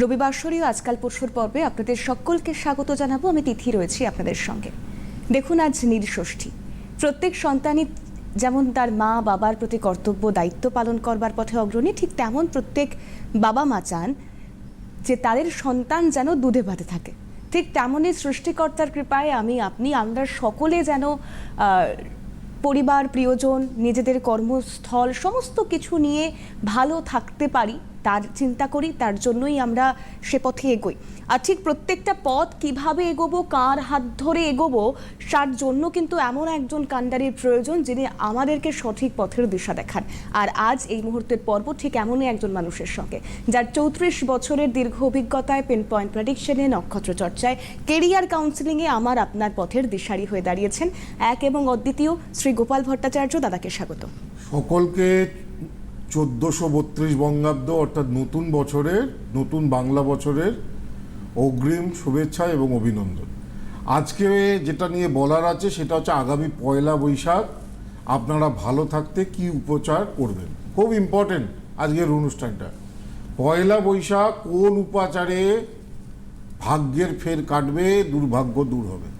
রবিবাসরীয় আজকাল পরশুর পর্বে আপনাদের সকলকে স্বাগত জানাব। আমি তিথি রয়েছি আপনাদের সঙ্গে। দেখুন আজ নীলষষ্ঠী প্রত্যেক সন্তানই যেমন তার মা বাবার প্রতি কর্তব্য, দায়িত্ব পালন করবার পথে অগ্রণী, ঠিক তেমন প্রত্যেক বাবা মা চান যে তাদের সন্তান যেন দুধে ভাতে থাকে। ঠিক তেমনই সৃষ্টিকর্তার কৃপায় আমি, আপনি, আমরা সকলে যেন পরিবার, প্রিয়জন, নিজেদের কর্মস্থল, সমস্ত কিছু নিয়ে ভালো থাকতে পারি। তার চিন্তা করি, তার জন্যই আমরা সে পথে এগোই। আর ঠিক প্রত্যেকটা পথ কীভাবে এগোবো, কার হাত ধরে এগোবো, তার জন্য কিন্তু এমন একজন কাণ্ডারির প্রয়োজন যিনি আমাদেরকে সঠিক পথের দিশা দেখান। আর আজ এই মুহূর্তের পর্ব ঠিক এমনই একজন মানুষের সঙ্গে, যার চৌত্রিশ বছরের দীর্ঘ অভিজ্ঞতায় পেন পয়েন্ট প্রেডিকশনে, নক্ষত্র চর্চায়, কেরিয়ার কাউন্সিলিংয়ে আমার আপনার পথের দিশারি হয়ে দাঁড়িয়েছেন। এক এবং অদ্বিতীয়, শ্রী গোপাল ভট্টাচার্য দাদাকে স্বাগত। সকলকে চোদ্দোশো বত্রিশ বঙ্গাব্দ, অর্থাৎ নতুন বছরের, নতুন বাংলা বছরের অগ্রিম শুভেচ্ছা এবং অভিনন্দন। আজকে যেটা নিয়ে বলার আছে সেটা হচ্ছে আগামী পয়লা বৈশাখ। আপনারা ভালো থাকতে কি উপচার করবেন? খুব ইম্পর্টেন্ট আজকের অনুষ্ঠানটা। পয়লা বৈশাখ কোন উপাচারে ভাগ্যের ফের কাটবে, দুর্ভাগ্য দূর হবে।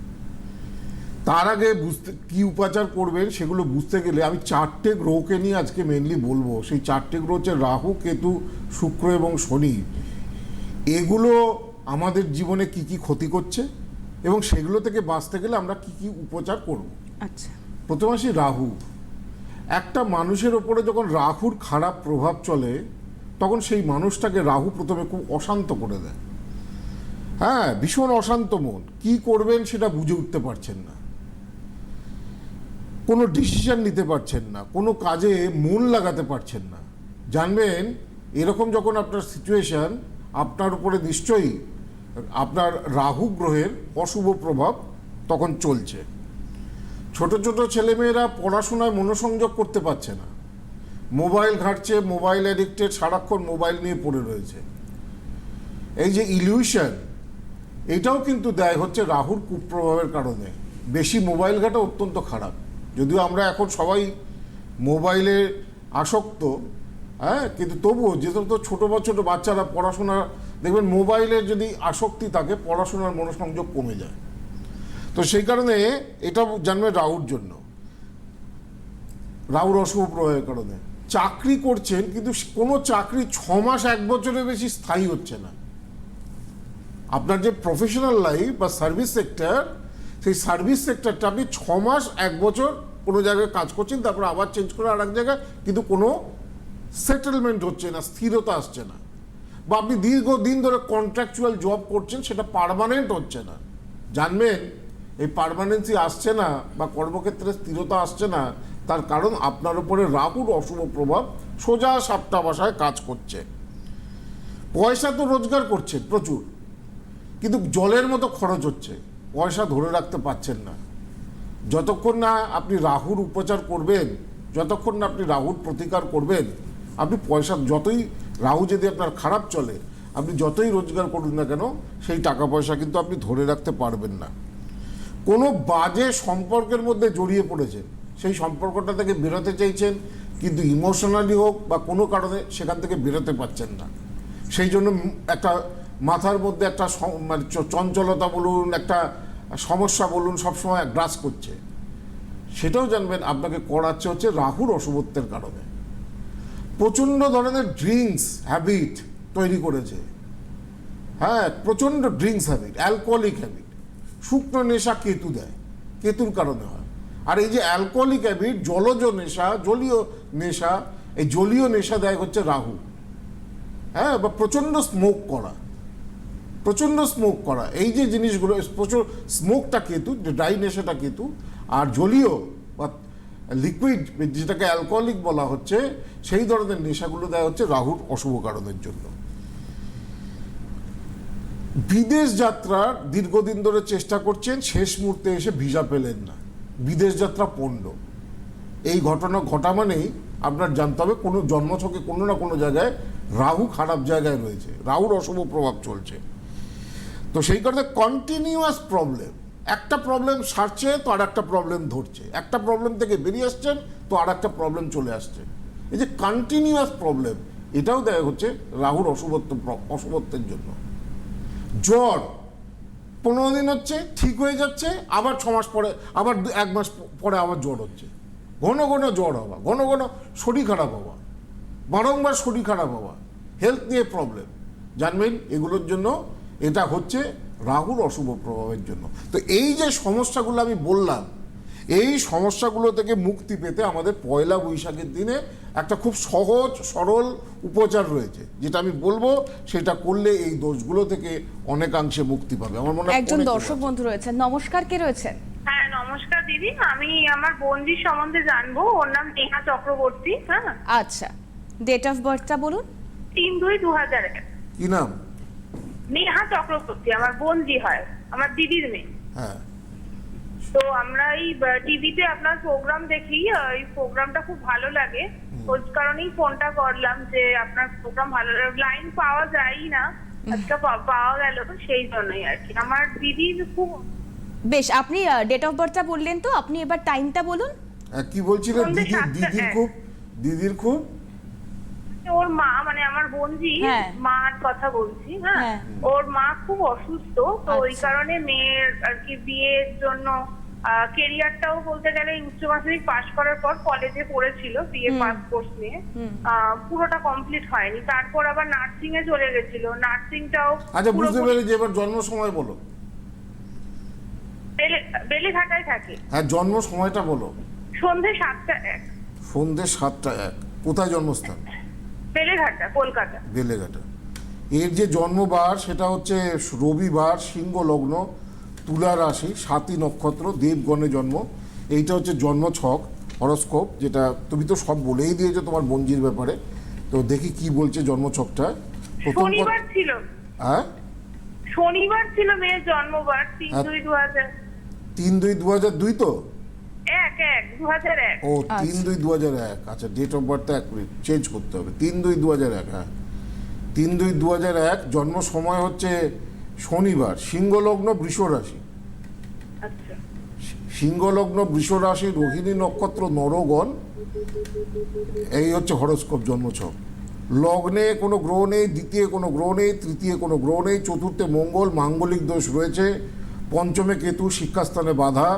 তার আগে বুঝতে কি উপাচার করবেন সেগুলো বুঝতে গেলে আমি চারটে গ্রহকে নিয়ে আজকে মেনলি বলব। সেই চারটে গ্রহ হচ্ছে রাহু কেতু শুক্র এবং শনি। এগুলো আমাদের জীবনে কি কি ক্ষতি করছে এবং সেগুলো থেকে বাঁচতে গেলে আমরা কি কি উপচার করব। আচ্ছা। প্রথম আসি রাহু। একটা মানুষের ওপরে যখন রাহুর খারাপ প্রভাব চলে তখন সেই মানুষটাকে রাহু প্রথমে খুব অশান্ত করে দেয়। হ্যাঁ ভীষণ অশান্ত মন। কি করবেন সেটা বুঝে উঠতে পারছেন না। কোনো ডিসিশন নিতে পারছেন না, কোনো কাজে মন লাগাতে পারছেন না। জানবেন, এরকম যখন আপনার সিচুয়েশন আপনার উপরে নিশ্চয়ই আপনার রাহু গ্রহের অশুভ প্রভাব তখন চলছে। ছোট ছোট ছেলেমেয়েরা পড়াশোনায় মনোসংযোগ করতে পারছে না। মোবাইল ঘাটছে, মোবাইল অ্যাডিক্টেড সারাক্ষণ মোবাইল নিয়ে পড়ে রয়েছে। এই যে ইলিউশন এটাও কিন্তু দেয় হচ্ছে রাহুর কুপ্রভাবের কারণে। বেশি মোবাইল ঘাটা অত্যন্ত খারাপ। যদিও আমরা এখন সবাই মোবাইলে আসক্ত হ্যাঁ কিন্তু তবুও যে সমস্ত ছোটো বা ছোটো বাচ্চারা পড়াশোনা, দেখবেন মোবাইলের যদি আসক্তি থাকে, পড়াশোনার মনোসংযোগ কমে যায়। তো সেই কারণে এটা জানবে রাউর জন্য। রাহুর অশুভ প্রভাবের কারণে। চাকরি করছেন, কিন্তু কোনো চাকরি ছ মাস, এক বছরের বেশি স্থায়ী হচ্ছে না। আপনার যে প্রফেশনাল লাইফ বা সার্ভিস সেক্টর সেই সার্ভিস সেক্টরটা আপনি ছ মাস, এক বছর কোনো জায়গায় কাজ করছেন, তারপর আবার চেঞ্জ করে আর এক জায়গায়, কিন্তু কোনো সেটেলমেন্ট হচ্ছে না, স্থিরতা আসছে না। বা আপনি দীর্ঘদিন ধরে কন্ট্রাকচুয়াল জব করছেন, সেটা পারমানেন্ট হচ্ছে না। জানবেন, এই পারমানেন্সি আসছে না বা কর্মক্ষেত্রে স্থিরতা আসছে না, তার কারণ আপনার উপরে রাহুর অশুভ প্রভাব সোজা সাপটা বাসায় কাজ করছে। পয়সা তো রোজগার করছে প্রচুর, কিন্তু জলের মতো খরচ হচ্ছে। পয়সা ধরে রাখতে পারছেন না। যতক্ষণ না আপনি রাহুর উপচার করবেন, যতক্ষণ না আপনি রাহুর প্রতিকার করবেন, আপনি পয়সা যতই, রাহু যদি আপনার খারাপ চলে, আপনি যতই রোজগার করুন না কেন, সেই টাকা পয়সা কিন্তু আপনি ধরে রাখতে পারবেন না। কোনো বাজে সম্পর্কের মধ্যে জড়িয়ে পড়েছেন, সেই সম্পর্কটা থেকে বেরোতে চাইছেন, কিন্তু ইমোশনালি হোক বা কোনো কারণে সেখান থেকে বেরোতে পারছেন না। সেই জন্য একটা মাথার মধ্যে একটা মানে চঞ্চলতা বলুন, একটা সমস্যা বলুন, সবসময় গ্রাস করছে। সেটাও জানবেন, আপনাকে করাচ্ছে হচ্ছে রাহুর অশুভত্বের কারণে। প্রচণ্ড ধরনের ড্রিঙ্কস হ্যাবিট তৈরি করেছে। হ্যাঁ প্রচণ্ড ড্রিঙ্কস হ্যাবিট অ্যালকোহলিক হ্যাবিট শুকনো নেশা কেতু দেয়, কেতুর কারণে হয়। আর এই যে অ্যালকোহলিক হ্যাবিট জলজ নেশা, জলীয় নেশা, এই জলীয় নেশা দেয় হচ্ছে রাহু হ্যাঁ বা প্রচণ্ড স্মোক করা। প্রচণ্ড স্মোক করা। এই যে জিনিসগুলো, প্রচুর স্মোকটা কেতু ড্রাই নেশাটা কেতু, আর জলীয় বা লিকুইড যেটাকে অ্যালকোহলিক বলা হচ্ছে, সেই ধরনের নেশাগুলো দেওয়া হচ্ছে রাহুর অশুভ কারণের জন্য। বিদেশ যাত্রার দীর্ঘদিন ধরে চেষ্টা করছেন, শেষ মুহূর্তে এসে ভিসা পেলেন না। বিদেশ যাত্রা পণ্ড। এই ঘটনা ঘটা মানেই আপনার জানতে হবে, কোনো জন্মছকে কোনো না কোনো জায়গায় রাহু খারাপ জায়গায় রয়েছে। রাহুর অশুভ প্রভাব চলছে। তো সেই কারণে কন্টিনিউয়াস প্রবলেম একটা প্রবলেম সারছে, তো আর একটা প্রবলেম ধরছে। একটা প্রবলেম থেকে বেরিয়ে আসছেন, তো আর একটা প্রবলেম চলে আসছে। এই যে কন্টিনিউয়াস প্রবলেম এটাও দেখা হচ্ছে রাহুর অশুভত্ব অশুভত্বের জন্য। জ্বর, পনেরো দিন হচ্ছে, ঠিক হয়ে যাচ্ছে, আবার ছ মাস পরে, আবার এক মাস পরে আবার জ্বর হচ্ছে। ঘন ঘন জ্বর হওয়া, ঘন ঘন শরীর খারাপ হওয়া, বারংবার শরীর খারাপ হওয়া হেলথ নিয়ে প্রবলেম জানবেন, এগুলোর জন্য এটা হচ্ছে রাহুর অশুভ প্রভাবের জন্য। তো এই যে সমস্যাগুলো আমি বললাম এই সমস্যাগুলো থেকে মুক্তি পেতে আমাদের পয়লা বৈশাখের দিনে একটা খুব সহজ সরল উপচার রয়েছে। যেটা আমি বলব সেটা করলে এই দোষগুলো থেকে অনেকাংশে মুক্তি পাবে। আমার মনে হয় একজন দর্শক বন্ধু রয়েছেন। নমস্কার কে রয়েছেন? হ্যাঁ নমস্কার দিদি। আমি আমার বোনজির সম্বন্ধে জানব। ওর নাম নেহা চক্রবর্তী হ্যাঁ? আচ্ছা। ডেট অফ বার্থটা বলুন। তিন দুই দু হাজার এক। কি নাম? নেহা চক্রবর্তী আমার বোনজি হয় আমার দিদির মেয়ে। হ্যাঁ। তো আমরা এই টিভিতে আপনার প্রোগ্রাম দেখি এই প্রোগ্রামটা খুব ভালো লাগে। ওই কারণেই ফোনটা করলাম যে আপনার প্রোগ্রাম ভালো লাইন পাওয়া যায়ই না আজকে পাওয়া গেল তো সেই জন্যই আর কি। আমার দিদির খুব বেশ আপনি ডেট অফ বার্থটা বললেন তো আপনি এবার টাইমটা বলুন। হ্যাঁ, কি বলছিলেন? সন্ধ্যে দিদির সাতটা, দিদির হ্যাঁ। খুব দিদির খুব? ওর মা মানে আমার বোনজি হ্যাঁ। মার কথা বলছি হ্যাঁ? হ্যাঁ। ওর মা খুব অসুস্থ তো ওই আচ্ছা। কারণে মেয়ের আর কি বিয়ের জন্য কেরিয়ারটাও বলতে গেলে উচ্চ মাধ্যমিক পাশ করার পর কলেজে পড়েছিল বিএ পাস কোর্স নিয়ে। পুরোটা কমপ্লিট হয়নি। তারপর আবার নার্সিং এ চলে গেছিল। নার্সিংটাও আচ্ছা বুঝতে পেরেছি এবার জন্ম সময় বলো। বেলেঘাটায় থাকে। হ্যাঁ জন্ম সময়টা বলো। সন্ধে সাতটা এক। সন্ধ্যে সাতটা এক। কোথায় জন্মস্থান? বেলেঘাটা কলকাতা। বেলেঘাটা। এর যে জন্মবার সেটা হচ্ছে রবিবার সিংহ লগ্ন তুলা রাশি সাতই নক্ষত্র দেবগণে জন্ম। এইটা হচ্ছে জন্ম ছক হরস্কোপ যেটা তুমি তো সব বলেই দিয়েছ তোমার বঞ্জির ব্যাপারে। তো দেখি কি বলছে জন্ম ছকটা শনিবার ছিল। হ্যাঁ? শনিবার ছিল মেয়ের জন্মবার তিন হ্যাঁ। দুই দু হাজার তিন দুই দু হাজার দুই তো? এক এক দু হাজার এক। ও তিন দুই দু হাজার এক। আচ্ছা ডেট অফ বার্থটা এক মিনিট চেঞ্জ করতে হবে। তিন দুই দু হাজার এক হ্যাঁ। তিন দুই দু হাজার এক জন্ম সময় হচ্ছে শনিবার সিংহলগ্ন বৃষ রাশি। আচ্ছা। সিংহলগ্ন বৃষ রাশি রোহিণী নক্ষত্র নরগণ এই হচ্ছে হরস্কোপ জন্মছক। লগ্নে কোনো গ্রহ নেই দ্বিতীয় কোনো গ্রহ নেই তৃতীয় কোনো গ্রহ নেই চতুর্থে মঙ্গল মাঙ্গলিক দোষ রয়েছে পঞ্চমে কেতু শিক্ষাস্থানে বাধা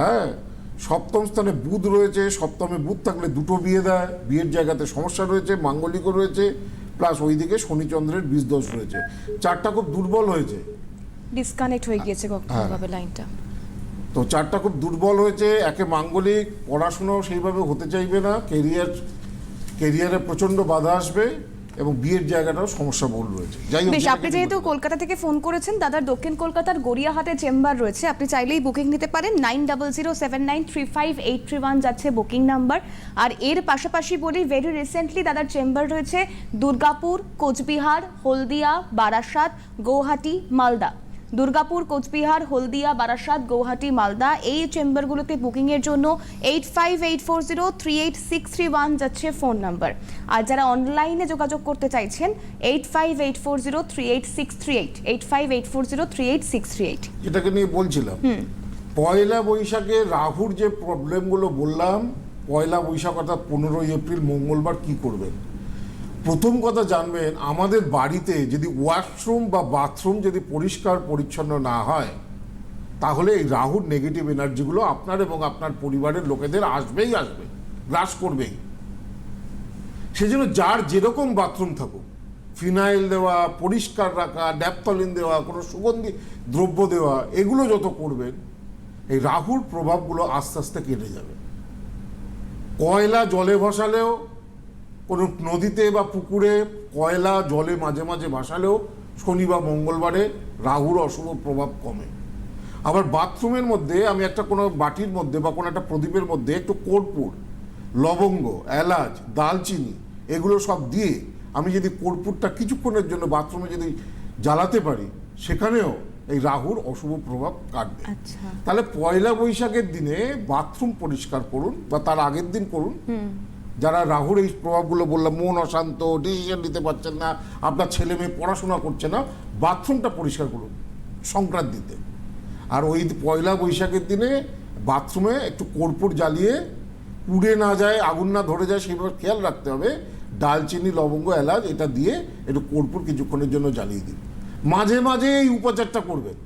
হ্যাঁ। সপ্তম স্থানে বুধ রয়েছে সপ্তমে বুধ থাকলে দুটো বিয়ে দেয় বিয়ের জায়গাতে সমস্যা রয়েছে মাঙ্গলিকও রয়েছে প্লাস ওইদিকে শনিচন্দ্রের বীজ দোষ রয়েছে। চারটা খুব দুর্বল হয়েছে। ডিসকানেক্ট হয়ে গিয়েছে কখনো ভাবে লাইনটা তো চারটা খুব দুর্বল হয়েছে একে মাঙ্গলিক পড়াশুনো সেইভাবে হতে চাইবে না কেরিয়ার কেরিয়ারে প্রচণ্ড বাধা আসবে। এবং বিয়ের জায়গাটাও সমস্যা বহুল রয়েছে। যাই হোক বেশ আপনি যেহেতু কলকাতা থেকে ফোন করেছেন দাদার দক্ষিণ কলকাতার গড়িয়াহাটে চেম্বার রয়েছে। আপনি চাইলেই বুকিং নিতে পারেন nine double zero seven nine three five eight three one যাচ্ছে বুকিং নাম্বার। আর এর পাশাপাশি বলি ভেরি রিসেন্টলি দাদার চেম্বার রয়েছে দুর্গাপুর কোচবিহার হলদিয়া বারাসাত গৌহাটি মালদা। দুর্গাপুর কোচবিহার হলদিয়া বারাসাত গৌহাটি মালদা এই চেম্বারগুলোতে বুকিংয়ের জন্য eight five eight four zero three eight six three one যাচ্ছে ফোন নাম্বার। আর যারা অনলাইনে যোগাযোগ করতে চাইছেন eight five eight four zero three eight six three eight eight five eight four zero three eight six three eight যেটাকে নিয়ে বলছিলাম। পয়লা বৈশাখে রাহুর যে প্রবলেমগুলো বললাম পয়লা বৈশাখ অর্থাৎ পনেরোই এপ্রিল মঙ্গলবার কি করবেন? প্রথম কথা জানবেন, আমাদের বাড়িতে যদি ওয়াশরুম বা বাথরুম যদি পরিষ্কার পরিচ্ছন্ন না হয়, তাহলে এই রাহুর নেগেটিভ এনার্জিগুলো আপনার এবং আপনার পরিবারের লোকেদের আসবেই আসবে, গ্রাস করবেই। সেজন্য যার যেরকম বাথরুম থাকুক, ফিনাইল দেওয়া, পরিষ্কার রাখা, ড্যাপথলিন দেওয়া, কোনো সুগন্ধি দ্রব্য দেওয়া, এগুলো যত করবেন, এই রাহুর প্রভাবগুলো আস্তে আস্তে কেটে যাবে। কয়লা জলে ভাসালেও কোনো নদীতে বা পুকুরে কয়লা জলে মাঝে মাঝে ভাসালেও শনি বা মঙ্গলবারে রাহুর অশুভ প্রভাব কমে। আবার বাথরুমের মধ্যে আমি একটা কোনো বাটির মধ্যে বা কোনো একটা প্রদীপের মধ্যে একটু কর্পূর লবঙ্গ এলাচ দালচিনি এগুলো সব দিয়ে আমি যদি কর্পূরটা কিছুক্ষণের জন্য বাথরুমে যদি জ্বালাতে পারি সেখানেও এই রাহুর অশুভ প্রভাব কাটবে। আচ্ছা। তাহলে পয়লা বৈশাখের দিনে বাথরুম পরিষ্কার করুন বা তার আগের দিন করুন। যারা রাহুর এই প্রভাবগুলো বললাম, মন অশান্ত ডিসিশন নিতে পারছেন না, আপনার ছেলে মেয়ে পড়াশোনা করছে না, বাথরুমটা পরিষ্কার করুন, সংক্রান্তিতে। আর ওই পয়লা বৈশাখের দিনে বাথরুমে একটু কর্পূর জ্বালিয়ে পুড়ে না যায়, আগুন না ধরে যায় সেইভাবে খেয়াল রাখতে হবে। ডালচিনি, লবঙ্গ, এলাচ, এটা দিয়ে একটু কর্পূর কিছুক্ষণের জন্য জ্বালিয়ে দিন। মাঝে মাঝে এই উপাচারটা করবেন।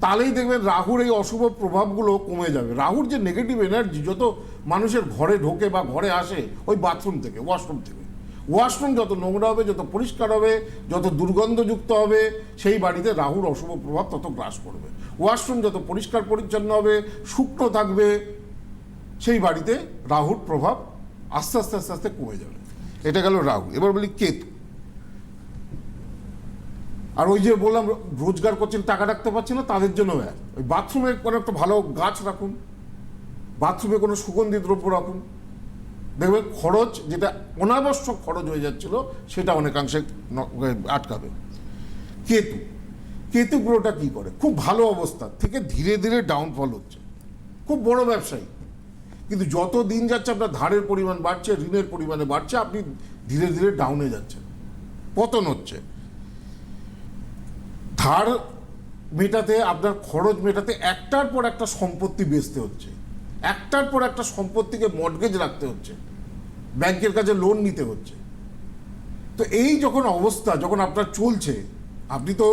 তাহলেই দেখবেন রাহুর এই অশুভ প্রভাবগুলো কমে যাবে। রাহুর যে নেগেটিভ এনার্জি যত মানুষের ঘরে ঢোকে বা ঘরে আসে, ওই বাথরুম থেকে ওয়াশরুম থেকে। ওয়াশরুম যত নোংরা হবে, যত পরিষ্কার হবে, যত দুর্গন্ধযুক্ত হবে, সেই বাড়িতে রাহুর অশুভ প্রভাব তত গ্রাস করবে। ওয়াশরুম যত পরিষ্কার পরিচ্ছন্ন হবে, শুকনো থাকবে, সেই বাড়িতে রাহুর প্রভাব আস্তে আস্তে আস্তে আস্তে কমে যাবে। এটা গেল রাহু। এবার বলি কেতু। আর ওই যে বললাম, রোজগার করছেন, টাকা রাখতে পারছেন না, তাদের জন্য ব্যয় ওই বাথরুমে কোনো একটা ভালো গাছ রাখুন বাথরুমে কোনো সুগন্ধি দ্রব্য রাখুন। দেখবেন খরচ, যেটা অনাবশ্যক খরচ হয়ে যাচ্ছিল, সেটা অনেকাংশে আটকাবে। কেতু কেতু গ্রহটা কি করে? খুব ভালো অবস্থা, থেকে ধীরে ধীরে ডাউনফল হচ্ছে। খুব বড় ব্যবসায়ী। কিন্তু যত দিন যাচ্ছে, আপনার ধারের পরিমাণ বাড়ছে, ঋণের পরিমাণে বাড়ছে, আপনি ধীরে ধীরে ডাউনে যাচ্ছেন। পতন হচ্ছে। ধার মেটাতে, আপনার খরচ মেটাতে একটার পর একটা সম্পত্তি বেচতে হচ্ছে। একটার পর একটা সম্পত্তিকে মর্টগেজ রাখতে হচ্ছে। ব্যাংকের কাছে লোন নিতে হচ্ছে। তো এই যখন অবস্থা, যখন আপনার চলছে, আপনি তো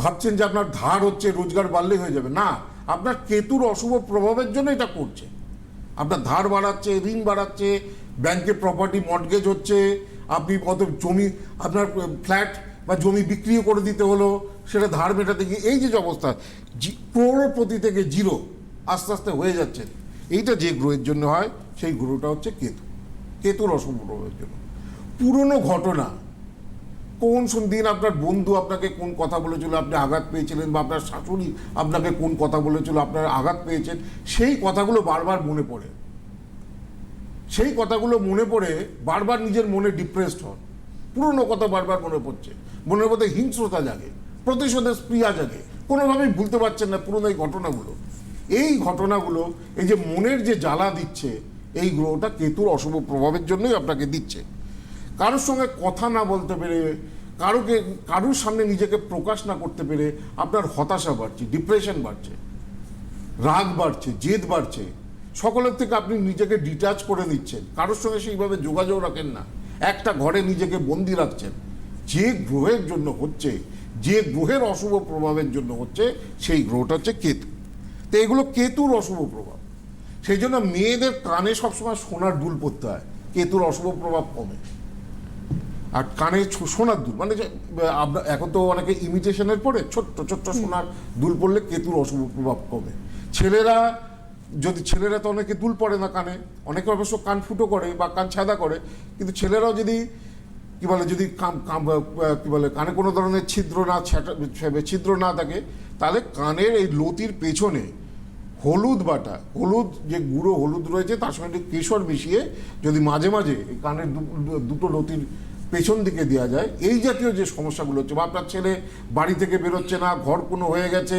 ভাবছেন যে আপনার ধার হচ্ছে, রোজগার বাড়লে হয়ে যাবে। না, আপনার কেতুর অশুভ প্রভাবের জন্য এটা করছে। আপনার ধার বাড়াচ্ছে, ঋণ বাড়াচ্ছে, ব্যাংকে প্রপার্টি মর্টগেজ হচ্ছে, আপনি কত জমি, আপনার ফ্ল্যাট বা জমি বিক্রিও করে দিতে হলো সেটা ধার মেটাতে গিয়ে এই যে অবস্থা ক্রোড়পতি থেকে জিরো আস্তে আস্তে হয়ে যাচ্ছে। এইটা যে গ্রহের জন্য হয়, সেই গ্রহটা হচ্ছে কেতু। কেতুর অশুভ জন্য। পুরনো ঘটনা। কোন দিন আপনার বন্ধু আপনাকে কোন কথা বলেছিল, আপনি আঘাত পেয়েছিলেন বা আপনার শাশুড়ি আপনাকে কোন কথা বলেছিল, আপনার আঘাত পেয়েছেন, সেই কথাগুলো বারবার মনে পড়ে। সেই কথাগুলো মনে পড়ে, বারবার নিজের মনে ডিপ্রেসড হন। পুরনো কথা বারবার মনে পড়ছে। মনের মধ্যে হিংস্রতা জাগে। প্রতিশোধের স্প্রিয়া জাগে। কোনোভাবেই ভুলতে পারছেন না পুরনো এই ঘটনাগুলো। এই ঘটনাগুলো, এই যে মনের যে জ্বালা দিচ্ছে, এই গ্রহটা কেতুর অশুভ প্রভাবের জন্যই আপনাকে দিচ্ছে। কারোর সঙ্গে কথা না বলতে পেরে, কারোকে, কারোর সামনে নিজেকে প্রকাশ না করতে পেরে আপনার হতাশা বাড়ছে ডিপ্রেশন বাড়ছে, রাগ বাড়ছে, জেদ বাড়ছে। সকলের থেকে আপনি নিজেকে ডিটাচ করে নিচ্ছেন কারোর সঙ্গে সেইভাবে যোগাযোগ রাখেন না। একটা ঘরে নিজেকে বন্দি রাখছেন। যে গ্রহের জন্য হচ্ছে যে গ্রহের অশুভ প্রভাবের জন্য হচ্ছে সেই গ্রহটা হচ্ছে কেতু। তো এগুলো কেতুর অশুভ প্রভাব। সেই জন্য মেয়েদের কানে সবসময় সোনার দুল পরতে হয়। কেতুর অশুভ প্রভাব কমে। আর কানে সোনার দুল মানে আহ, এখন তো অনেকে ইমিটেশনের পরে ছোট্ট ছোট্ট সোনার দুল পড়লে কেতুর অশুভ প্রভাব কমে। ছেলেরা যদি ছেলেরা তো অনেকে দুল পড়ে না কানে অনেকে অবশ্য কান ফুটো করে বা কান ছাদা করে কিন্তু ছেলেরাও যদি কি বলে, যদি কি বলে, কানে কোনো ধরনের ছিদ্র না ছিদ্র না থাকে, তাহলে কানের এই লতির পেছনে হলুদ বাটা, হলুদ যে গুঁড়ো হলুদ রয়েছে, তার সঙ্গে কেশর মিশিয়ে যদি মাঝে মাঝে এই কানের দুটো লতির পেছন দিকে দেওয়া যায়, এই জাতীয় যে সমস্যাগুলো হচ্ছে, বা আপনার ছেলে বাড়ি থেকে বেরোচ্ছে না, ঘর কোনো হয়ে গেছে,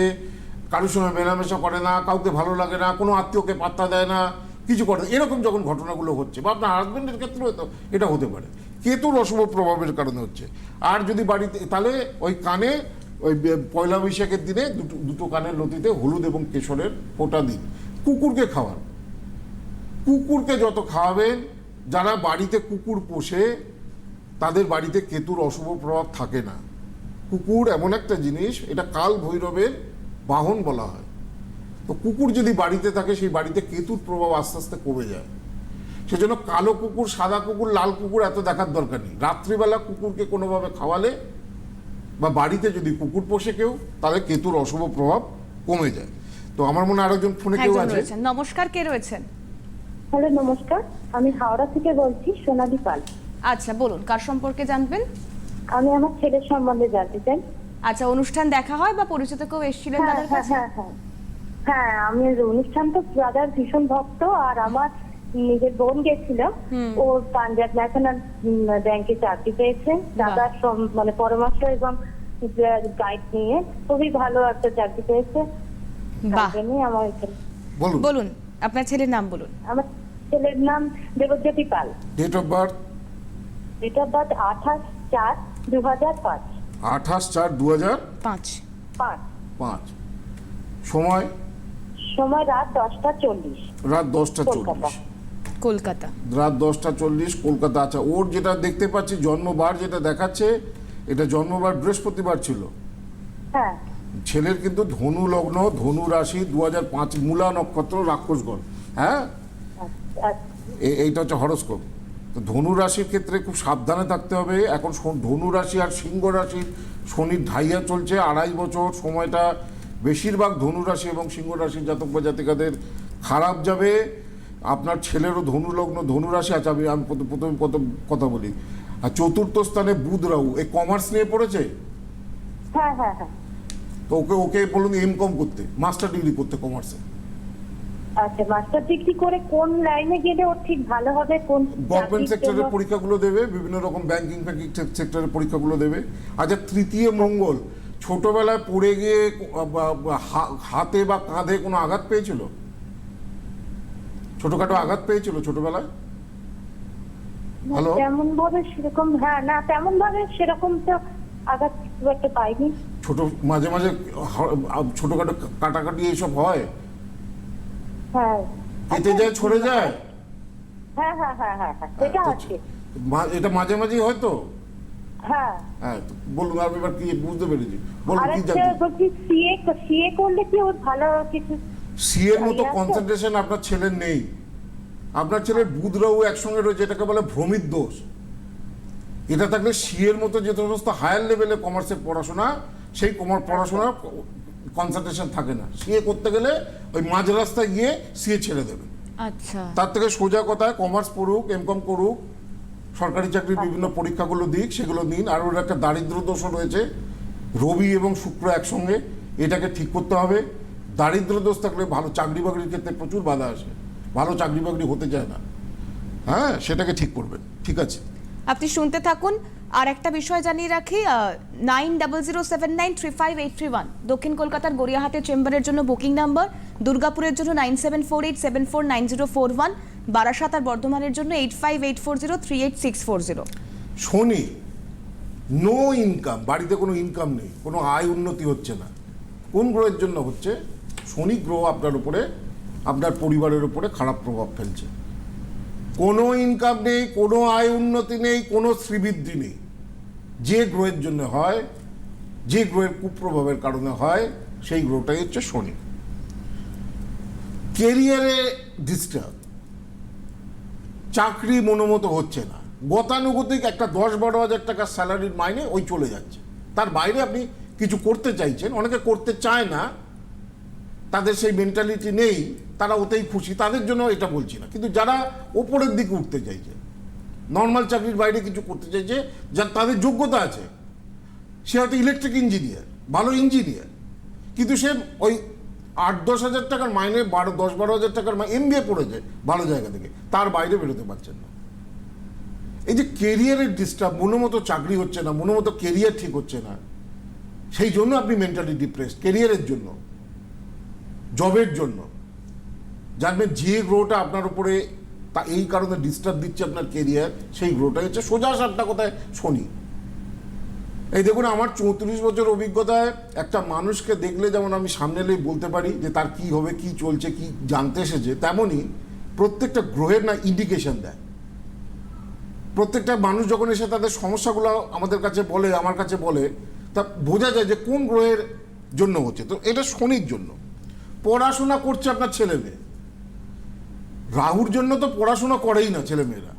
কারোর সঙ্গে মেলামেশা করে না, কাউকে ভালো লাগে না, কোনো আত্মীয়কে পাত্তা দেয় না, কিছু করে এরকম যখন ঘটনাগুলো হচ্ছে, বা আপনার হাজব্যান্ডের ক্ষেত্রেও তো এটা হতে পারে। কেতুর অশুভ প্রভাবের কারণে হচ্ছে। আর যদি বাড়িতে, তাহলে ওই কানে, ওই পয়লা বৈশাখের দিনে দুটো দুটো কানের লতিতে হলুদ এবং কেশরের ফোঁটা দিন। কুকুরকে খাওয়ান। কুকুরকে যত খাওয়াবেন, যারা বাড়িতে কুকুর পোষে, তাদের বাড়িতে কেতুর অশুভ প্রভাব থাকে না। কুকুর এমন একটা জিনিস, এটা কাল ভৈরবের বাহন বলা হয়। তো কুকুর যদি বাড়িতে থাকে, সেই বাড়িতে কেতুর প্রভাব আস্তে আস্তে কমে যায়। সেজন্য কালো কুকুর সাদা কুকুর লাল কুকুর এত দেখার দরকার নেই। রাত্রিবেলা কুকুরকে কোনোভাবে খাওয়ালে বা বাড়িতে যদি কুকুর পোষে কেউ তাহলে কেতুর অশুভ প্রভাব কমে যায়। তো আমার মনে হয় আরেকজন ফোনে কেউ আছে? নমস্কার কে রয়েছেন? হ্যালো নমস্কার। আমি হাওড়া থেকে বলছি সোনালি পাল। আচ্ছা বলুন কার সম্পর্কে জানবেন? আমি আমার ছেলের সম্বন্ধে জানতে চাই। আচ্ছা অনুষ্ঠান দেখা হয় বা পরিচিত কেউ এসেছিলেন হ্যাঁ তাদের হ্যাঁ কাছে? হ্যাঁ হ্যাঁ। হ্যাঁ আমি অনুষ্ঠান তো দাদার ভীষণ ভক্ত আর আমার নিজের বোন গেছিল। ও পাঞ্জাব ন্যাশনাল ব্যাংকে চাকরি পেয়েছে। দাদার সম- মানে পরামর্শ এবং গাইড নিয়ে খুবই ভালো একটা চাকরি পেয়েছে। আমার বলুন। আপনার ছেলের নাম বলুন। আমার ছেলের নাম Debjyoti Pal. Date of birth date of birth আঠাশ চার দু হাজার পাঁচ। আঠাশ চার দু হাজার পাঁচ। পাঁচ। পাঁচ। সময়? সময় রাত দশটা চল্লিশ। রাত দশটা কলকাতা। চল্লিশ। কলকাতা। রাত দশটা চল্লিশ কলকাতা। আচ্ছা ওর যেটা দেখতে পাচ্ছি জন্মবার যেটা দেখাচ্ছে এটা জন্মবার বৃহস্পতিবার ছিল। হ্যাঁ। ছেলের কিন্তু ধনু লগ্ন ধনু রাশি দু হাজার পাঁচ মূলা নক্ষত্র রাক্ষসগণ। হ্যাঁ? আচ্ছা, এইটা হচ্ছে হরস্কোপ। তো ধনু রাশির ক্ষেত্রে খুব সাবধানে থাকতে হবে। এখন ধনু রাশি আর সিংহ রাশির শনির ঢাইয়া চলছে আড়াই বছর সময়টা। বেশিরভাগ ধনু রাশি এবং সিংহ রাশির জাতক বা জাতিকাদের খারাপ যাবে। আপনার ছেলেরও ধনু লগ্ন ধনু রাশি আছে আমি আমি প্রথমে প্রথম কথা বলি। আর চতুর্থ স্থানে বুধ রাহু এই কমার্স নিয়ে পড়েছে? হ্যাঁ হ্যাঁ হ্যাঁ। তো ওকে ওকে বলুন এম কম করতে মাস্টার ডিগ্রি করতে কমার্সে আচ্ছা মাস্টার ডিগ্রি করে কোন লাইনে গেলে ওর ঠিক ভালো হবে? কোন গভর্নমেন্ট সেক্টরের পরীক্ষাগুলো দেবে বিভিন্ন রকম ব্যাংকিং ফ্যাঙ্কিং সেক্টরের পরীক্ষাগুলো দেবে। আচ্ছা তৃতীয় মঙ্গল ছোটবেলায় পড়ে গিয়ে হাতে বা কাঁধে কোনো আঘাত পেয়েছিল? ছোটখাটো আঘাত পেয়েছিল ছোটবেলায়? হ্যালো তেমন ভাবে সেরকম হ্যাঁ না তেমন ভাবে সেরকম তো আঘাত একটা পাইনি। ছোট মাঝে মাঝে ছোটখাটো কাটাকাটি এইসব হয়? হ্যাঁ। কেটে যায় ছড়ে যায়? হ্যাঁ হ্যাঁ হ্যাঁ হ্যাঁ হ্যাঁ এটা আছে। এটা মাঝে মাঝেই হয় তো? হ্যাঁ। হ্যাঁ বলুন আর এবার কি বুঝতে পেরেছি। বলুন কি জানতে বলছি সিএ সিএ করলে কি ওর ভালো কিছু? সিএর মতো কনসেন্ট্রেশন আপনার ছেলের নেই। আপনার ছেলের বুধ রাহু একসঙ্গে রয়েছে এটাকে বলে ভ্রমিত দোষ। এটা থাকলে সিএর মতো যে সমস্ত হায়ার লেভেলে কমার্সের পড়াশোনা সেই কমার পড়াশোনা কনসেন্ট্রেশন থাকে না। সিএ করতে গেলে ওই মাঝ রাস্তায় গিয়ে সিএ ছেড়ে দেবে। আচ্ছা। তার থেকে সোজা কথায় কমার্স পড়ুক এমকম করুক সরকারি চাকরির বিভিন্ন পরীক্ষাগুলো দিক সেগুলো নিন। আর ওর একটা দারিদ্র দোষও রয়েছে। রবি এবং শুক্র একসঙ্গে এটাকে ঠিক করতে হবে। দারিদ্র দোষ থাকলে ভালো চাকরি বাকরির ক্ষেত্রে প্রচুর বাধা আসে। ভালো চাকরি বাকরি হতে চায় না। হ্যাঁ সেটাকে ঠিক করবেন ঠিক আছে? আপনি শুনতে থাকুন। আর একটা বিষয় জানিয়ে রাখি nine double zero seven nine three five eight three one দক্ষিণ কলকাতার গড়িয়াহাটের চেম্বারের জন্য বুকিং নাম্বার দুর্গাপুরের জন্য nine seven four eight seven four nine zero four one Barasat আর বর্ধমানের জন্য eight five eight four zero three eight six four zero শনি no income বাড়িতে কোনো ইনকাম নেই কোনো আয় উন্নতি হচ্ছে না। কোন গ্রহের জন্য হচ্ছে? শনি গ্রহ আপনার উপরে আপনার পরিবারের উপরে খারাপ প্রভাব ফেলছে। কোনো ইনকাম নেই, কোনো আয় উন্নতি নেই, কোনো শ্রীবৃদ্ধি নেই। যে গ্রহের জন্য হয়, যে গ্রহের কুপ্রভাবের কারণে হয়, সেই গ্রহটাই হচ্ছে শনি। কেরিয়ারে ডিস্টার্ব চাকরি মনোমতো হচ্ছে না। গতানুগতিক একটা দশ বারো হাজার টাকার স্যালারির মাইনে ওই চলে যাচ্ছে। তার বাইরে আপনি কিছু করতে চাইছেন, অনেকে করতে চায় না, তাদের সেই মেন্টালিটি নেই তারা ওতেই খুশি, তাদের জন্য এটা বলছি না। কিন্তু যারা ওপরের দিকে উঠতে চাইছে নর্মাল চাকরির বাইরে কিছু করতে চাইছে যার তাদের যোগ্যতা আছে, সে হয়তো ইলেকট্রিক ইঞ্জিনিয়ার ভালো ইঞ্জিনিয়ার কিন্তু সে ওই আট দশ হাজার টাকার মাইনে বারো, দশ বারো হাজার টাকার এম বি এ পড়েছে ভালো জায়গা থেকে, তার বাইরে বেরোতে পারছেন না। এই যে কেরিয়ারের ডিস্টার্ব মনোমতো চাকরি হচ্ছে না মনোমতো কেরিয়ার ঠিক হচ্ছে না, সেই জন্য আপনি মেন্টালি ডিপ্রেসড কেরিয়ারের জন্য জবের জন্য। জানবেন যে গ্রোটা আপনার উপরে তা এই কারণে ডিস্টার্ব দিচ্ছে আপনার কেরিয়ার সেই গ্রোটা হচ্ছে সোজা সাপটা কোথায়? শনি। এই দেখুন, আমার চৌত্রিশ বছর অভিজ্ঞতায় একটা মানুষকে দেখলে যেমন আমি সামনে এলেই বলতে পারি যে তার কি হবে, কি চলছে, কি জানতে এসেছে, তেমনই প্রত্যেকটা গ্রহের না ইন্ডিকেশন দেয়। প্রত্যেকটা মানুষ যখন এসে তাদের সমস্যাগুলো আমাদের কাছে বলে, আমার কাছে বলে, তা বোঝা যায় যে কোন গ্রহের জন্য হচ্ছে। তো এটা শনির জন্য। পড়াশোনা করছে আপনার ছেলে মেয়ে। রাহুর জন্য তো পড়াশোনা করেই না ছেলেমেয়েরা।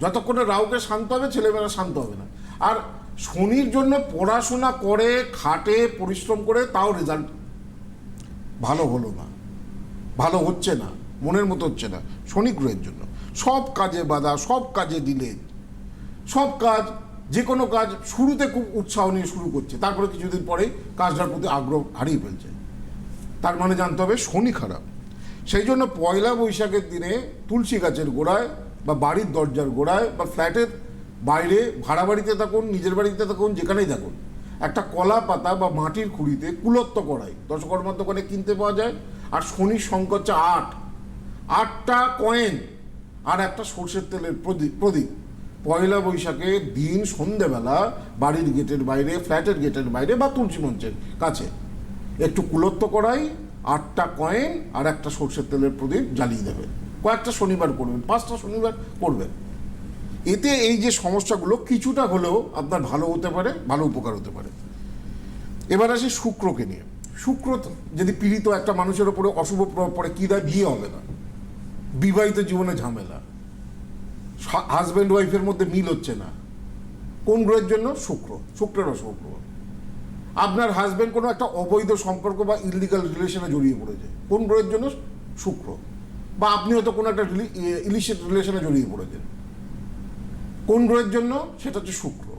যতক্ষণে রাহুকে শান্ত হবে, ছেলেমেয়েরা শান্ত হবে না। আর শনির জন্য পড়াশোনা করে, খাটে, পরিশ্রম করে তাও রেজাল্ট ভালো হলো না। ভালো হচ্ছে না, মনের মতো হচ্ছে না শনি গ্রহের জন্য। সব কাজে বাধা, সব কাজে দিলে সব কাজ, যে কোনো কাজ শুরুতে খুব উৎসাহ নিয়ে শুরু করছে। তারপরে কিছুদিন পরেই কাজটার প্রতি আগ্রহ হারিয়ে ফেলছে। তার মানে জানতে হবে শনি খারাপ। সেই জন্য পয়লা বৈশাখের দিনে তুলসী গাছের গোড়ায় বা বাড়ির দরজার গোড়ায় বা ফ্ল্যাটের বাইরে ভাড়া বাড়িতে থাকুন, নিজের বাড়িতে থাকুন, যেখানেই থাকুন, একটা কলা পাতা বা মাটির খুঁড়িতে কুলত্ব করাই। দশকর্মার দোকানে কিনতে পাওয়া যায়। আর শনির সংখ্যা হচ্ছে আট। আটটা কয়েন আর একটা সর্ষের তেলের প্রদীপ প্রদীপ। পয়লা বৈশাখে দিন সন্ধেবেলা বাড়ির গেটের বাইরে, ফ্ল্যাটের গেটের বাইরে বা তুলসী মঞ্চের কাছে। একটু কুলত্ব করাই আটটা কয়েন আর একটা সর্ষের তেলের প্রদীপ জ্বালিয়ে দেবেন কয়েকটা শনিবার করবেন, পাঁচটা শনিবার করবেন। এতে এই যে সমস্যাগুলো কিছুটা হলেও আপনার ভালো হতে পারে, ভালো উপকার হতে পারে। এবার আসি শুক্রকে নিয়ে। শুক্র যদি পীড়িত একটা মানুষের ওপরে অশুভ প্রভাব পড়ে, কী দেয় বিয়ে হবে না? বিবাহিত জীবনে ঝামেলা। হাজব্যান্ড ওয়াইফের মধ্যে মিল হচ্ছে না। কোন গ্রহের জন্য? শুক্র। শুক্রের অশুভ প্রভাব। আপনার হাজব্যান্ড কোনো একটা অবৈধ সম্পর্ক বা ইলিগাল রিলেশনে জড়িয়ে পড়েছে। কোন গ্রহের জন্য? শুক্র। বা আপনি হয়তো কোনো একটা ইলিশিট রিলেশনে জড়িয়ে পড়েছেন। কোন গ্রহের জন্য? সেটা হচ্ছে শুক্র।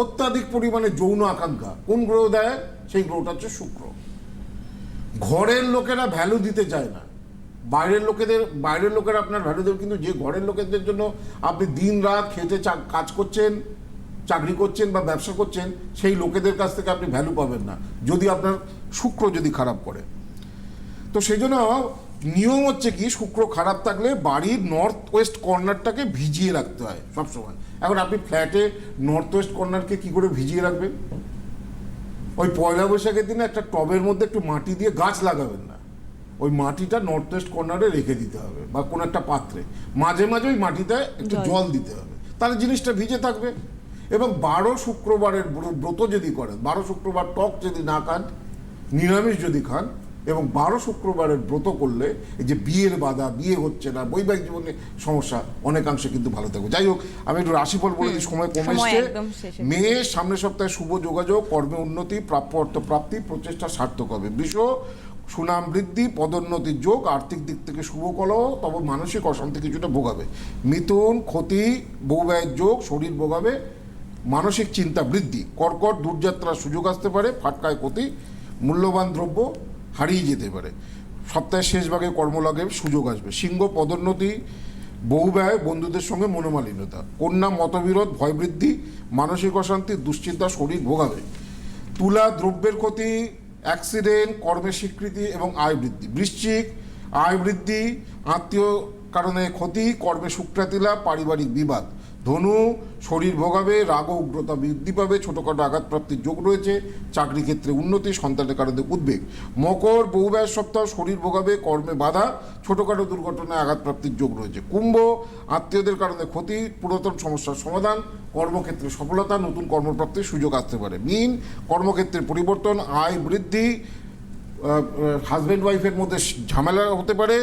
অত্যাধিক পরিমাণে যৌন আকাঙ্ক্ষা। কোন গ্রহ দেয়? সেই গ্রহটা হচ্ছে শুক্র। ঘরের লোকেরা ভ্যালু দিতে চায় না। বাইরের লোকেদের, বাইরের লোকেরা আপনার ভ্যালু দেবে, কিন্তু যে ঘরের লোকেদের জন্য আপনি দিন রাত চা- কাজ করছেন চাকরি করছেন বা ব্যবসা করছেন সেই লোকেদের কাছ থেকে আপনি ভ্যালু পাবেন না। যদি আপনার শুক্র যদি খারাপ করে। তো সেই জন্য নিয়ম হচ্ছে কি শুক্র খারাপ থাকলে বাড়ির নর্থ ওয়েস্ট কর্নারটাকে ভিজিয়ে রাখতে হয় সবসময়। এখন আপনি ফ্ল্যাটে নর্থ ওয়েস্ট কর্নারকে কি করে ভিজিয়ে রাখবেন? ওই পয়লা বৈশাখের দিনে একটা টবের মধ্যে একটু মাটি দিয়ে গাছ লাগাবেন না। ওই মাটিটা নর্থ ওয়েস্ট কর্নারে রেখে দিতে হবে বা কোনো একটা পাত্রে। মাঝে মাঝে ওই মাটিতে একটু জল। দিতে হবে। তাহলে জিনিসটা ভিজে থাকবে। এবং বারো শুক্রবারের ব্রত যদি করেন বারো শুক্রবার টক যদি না খান নিরামিষ যদি খান এবং বারো শুক্রবারের ব্রত করলে এই যে বিয়ের বাধা বিয়ে হচ্ছে না বৈবাহিক জীবনে সমস্যা অনেকাংশে কিন্তু ভালো থাকবে। যাই হোক আমি একটু রাশিফল বলে দিই সময় কমে এসছে। মেয়ে সামনের সপ্তাহে শুভ যোগাযোগ কর্মে উন্নতি প্রাপ্য অর্থ প্রাপ্তি প্রচেষ্টা সার্থক হবে। বৃষ সুনাম বৃদ্ধি পদোন্নতির যোগ আর্থিক দিক থেকে শুভ কলহ তবে মানসিক অশান্তি কিছুটা ভোগাবে। মিথুন ক্ষতি বউ ব্যয়ের যোগ শরীর ভোগাবে মানসিক চিন্তা বৃদ্ধি কর্কট দূরযাত্রার সুযোগ আসতে পারে, ফাটকায় ক্ষতি, মূল্যবান দ্রব্য হারিয়ে যেতে পারে। সপ্তাহের শেষ ভাগে কর্মলাগের সুযোগ আসবে। সিংহ পদোন্নতি, বহু ব্যয়, বন্ধুদের সঙ্গে মনোমালিন্যতা। কন্যা মতবিরোধ, ভয় বৃদ্ধি, মানসিক অশান্তি, দুশ্চিন্তা, শরীর ভোগাবে। তুলা দ্রব্যের ক্ষতি, অ্যাক্সিডেন্ট, কর্মের স্বীকৃতি এবং আয় বৃদ্ধি। বৃশ্চিক আয় বৃদ্ধি, আত্মীয় কারণে ক্ষতি, কর্মে শুক্রাতিলা পারিবারিক বিবাদ। ধনু, শরীর ভোগাবে, রাগ উগ্রতা বৃদ্ধি পাবে, ছোটোখাটো আঘাতপ্রাপ্তির যোগ রয়েছে, চাকরি ক্ষেত্রে উন্নতি, সন্তানের কারণে উদ্বেগ। মকর বহু ব্যয় সপ্তাহ, শরীর ভোগাবে, কর্মে বাধা, ছোটোখাটো দুর্ঘটনায় আঘাতপ্রাপ্তির যোগ রয়েছে। কুম্ভ, আত্মীয়দের কারণে ক্ষতি, পুরাতন সমস্যার সমাধান, কর্মক্ষেত্রে সফলতা, নতুন কর্মপ্রাপ্তির সুযোগ আসতে পারে। মিন কর্মক্ষেত্রে পরিবর্তন, আয় বৃদ্ধি হাজব্যান্ড ওয়াইফের মধ্যে ঝামেলা হতে পারে,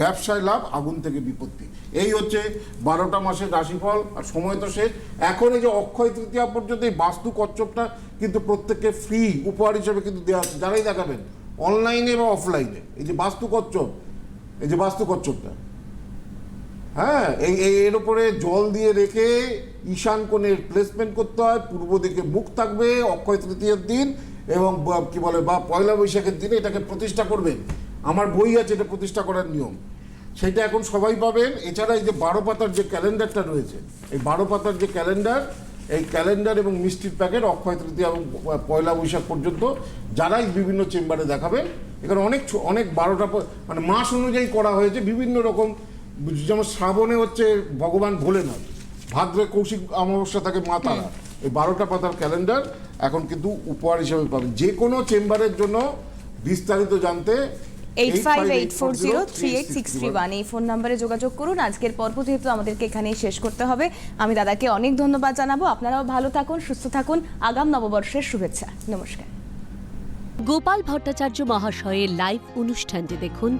ব্যবসায় লাভ, আগুন থেকে বিপত্তি। এই হচ্ছে বারোটা মাসের রাশিফল, আর সময় তো শেষ। এখন এই যে অক্ষয় তৃতীয়া পর্যন্ত এই বাস্তু কচ্ছপটা কিন্তু প্রত্যেককে ফ্রি উপহার হিসেবে কিন্তু দেওয়া হচ্ছে যারাই দেখাবেন অনলাইনে বা অফলাইনে এই যে বাস্তু কচ্ছপ, এই যে বাস্তু কচ্ছপটা। হ্যাঁ এই এর উপরে জল দিয়ে রেখে ঈশান কোণের প্লেসমেন্ট করতে হয়। পূর্ব দিকে মুখ থাকবে অক্ষয় তৃতীয়ার দিন। এবং কি বলে, বা পয়লা বৈশাখের দিনে এটাকে প্রতিষ্ঠা করবেন আমার বই আছে, এটা প্রতিষ্ঠা করার নিয়ম। সেটা এখন সবাই পাবেন। এছাড়া এই যে বারো পাতার যে ক্যালেন্ডারটা রয়েছে, এই বারো পাতার যে ক্যালেন্ডার, এই ক্যালেন্ডার এবং মিষ্টির প্যাকেট অক্ষয় তৃতীয়া এবং পয়লা বৈশাখ পর্যন্ত যারাই বিভিন্ন চেম্বারে দেখাবেন এখানে অনেক অনেক বারোটা মানে মাস অনুযায়ী করা হয়েছে বিভিন্ন রকম। যেমন শ্রাবণে হচ্ছে ভগবান ভোলেনাথ, ভাদ্রে কৌশিক অমাবস্যা থাকে মা তারা। এই বারোটা পাতার ক্যালেন্ডার এখন কিন্তু উপহার হিসেবে পাবেন। যে কোনো চেম্বারের জন্য বিস্তারিত জানতে eight five eight four zero three eight six three one. এই ফোন নাম্বারে যোগাযোগ করুন। আজকের পর্ব যেহেতু আমাদেরকে এখানেই শেষ করতে হবে আমি দাদাকে অনেক ধন্যবাদ জানাব। আপনারাও ভালো থাকুন সুস্থ থাকুন। আগাম নববর্ষের শুভেচ্ছা। নমস্কার। গোপাল ভট্টাচার্য মহাশয়ের লাইভ অনুষ্ঠানটি দেখুন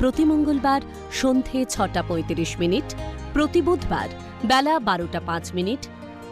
প্রতি মঙ্গলবার সন্ধে ছটা পঁয়ত্রিশ মিনিট প্রতি বুধবার বেলা বারোটা পাঁচ মিনিট